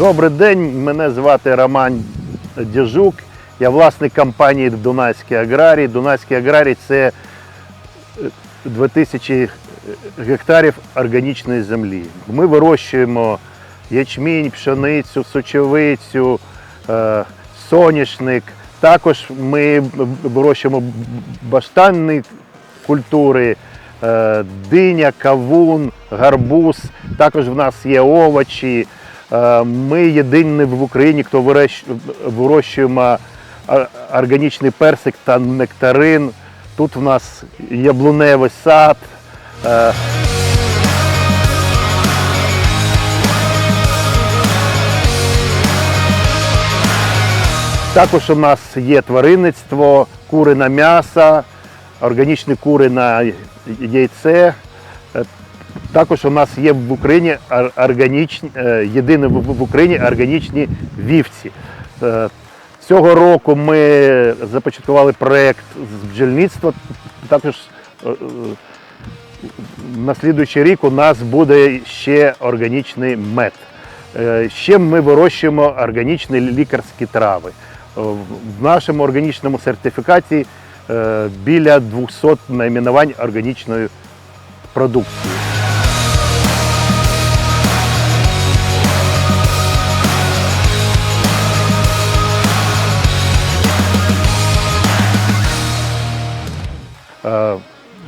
Добрий день, мене звати Роман Дяжук. Я власник компанії Дунайський аграрій. Дунайський аграрій це е, 2000 гектарів органічної землі. Ми вирощуємо ячмінь, пшеницю, сочевицю, е, соняшник. Також ми вирощуємо баштанні культури, е, диня, кавун, гарбуз. Також в нас є овочі. Е, Ми єдині в Україні, хто вирощ- вирощуємо органічний персик та нектарин. Тут в нас яблуневий сад. Е, Також у нас є тваринництво, кури на м'ясо, органічні кури на яйце. Також у нас є в Україні ор- органічні, е, єдині в Україні органічні вівці. Е, Цього року ми започаткували проєкт з бджільництва. Також е, на слідуючий рік у нас буде ще органічний мед. Ще ми вирощуємо органічні лікарські трави. В нашому органічному сертифікаті біля 200 найменувань органічної продукції.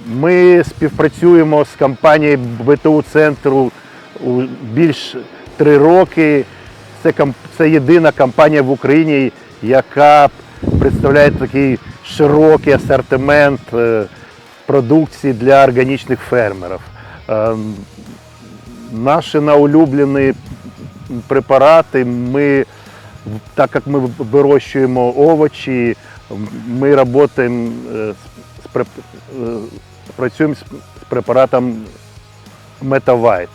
Ми співпрацюємо з компанією БТУ центру більш три роки. Це, це єдина компанія в Україні, яка представляє такий широкий асортимент е, продукції для органічних фермерів. Е, Наші наулюблені препарати, ми, так як ми вирощуємо овочі, ми працюємо е, працюємо з, препаратом Метавайт.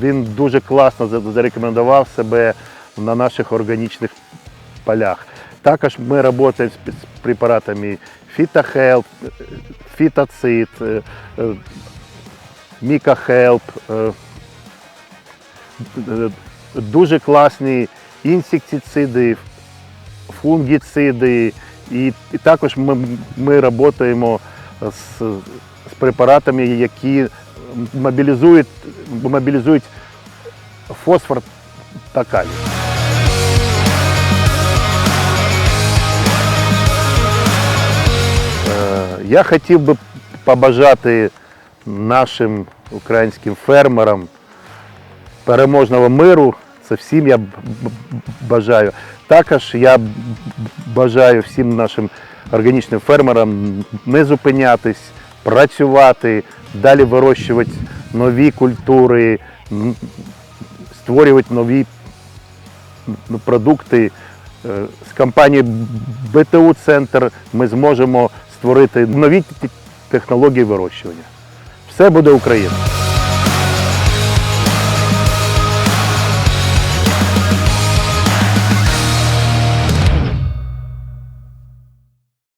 Він дуже класно зарекомендував себе на наших органічних полях. Також ми працюємо з, препаратами Фітохелп, Фітоцит, Мікахелп. Дуже класні інсектициди, фунгіциди. І, і також ми, ми працюємо з, з препаратами, які мобілізують, мобілізують фосфор та калій. Е, Я хотів би побажати нашим українським фермерам переможного миру. Це всім я бажаю. Також я бажаю всім нашим органічним фермерам не зупинятись, працювати, далі вирощувати нові культури, створювати нові продукти. Е, З компанії БТУ Центр ми зможемо створити нові технології вирощування. Все буде Україна!